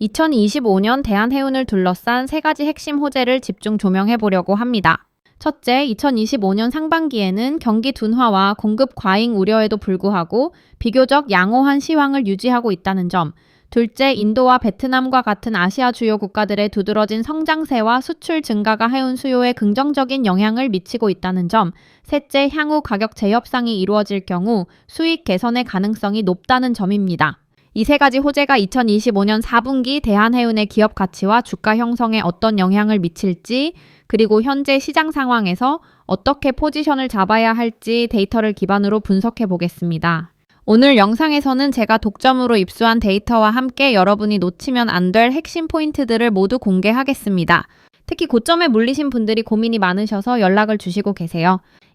2025년 대한해운을 둘러싼 세 가지 핵심 호재를 집중 조명해 보려고 합니다. 첫째, 2025년 상반기에는 경기 둔화와 공급 과잉 우려에도 불구하고 비교적 양호한 시황을 유지하고 있다는 점. 둘째, 인도와 베트남과 같은 아시아 주요 국가들의 두드러진 성장세와 수출 증가가 해운 수요에 긍정적인 영향을 미치고 있다는 점. 셋째, 향후 가격 재협상이 이루어질 경우 수익 개선의 가능성이 높다는 점입니다. 이 세 가지 호재가 2025년 4분기 대한해운의 기업 가치와 주가 형성에 어떤 영향을 미칠지, 그리고 현재 시장 상황에서 어떻게 포지션을 잡아야 할지 데이터를 기반으로 분석해 보겠습니다. 오늘 영상에서는 제가 독점으로 입수한 데이터와 함께 여러분이 놓치면 안 될 핵심 포인트들을 모두 공개하겠습니다. 특히 고점에 물리신 분들이 고민이 많으셔서 연락을 주시고 계세요.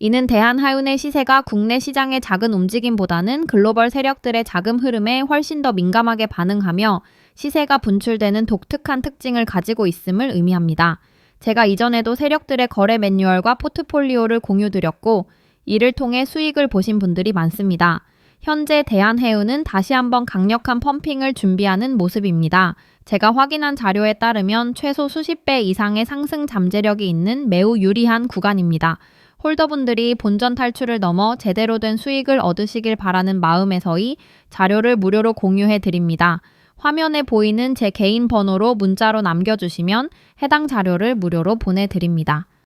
이는 대한하윤의 시세가 국내 시장의 작은 움직임보다는 글로벌 세력들의 자금 흐름에 훨씬 더 민감하게 반응하며 시세가 분출되는 독특한 특징을 가지고 있음을 의미합니다. 제가 이전에도 세력들의 거래 매뉴얼과 포트폴리오를 공유드렸고 이를 통해 수익을 보신 분들이 많습니다. 현재 대한해운은 다시 한번 강력한 펌핑을 준비하는 모습입니다. 제가 확인한 자료에 따르면 최소 수십 배 이상의 상승 잠재력이 있는 매우 유리한 구간입니다. 홀더분들이 본전 탈출을 넘어 제대로 된 수익을 얻으시길 바라는 마음에서이 자료를 무료로 공유해 드립니다. 화면에 보이는 제 개인 번호로 문자로 남겨주시면 해당 자료를 무료로 보내드립니다.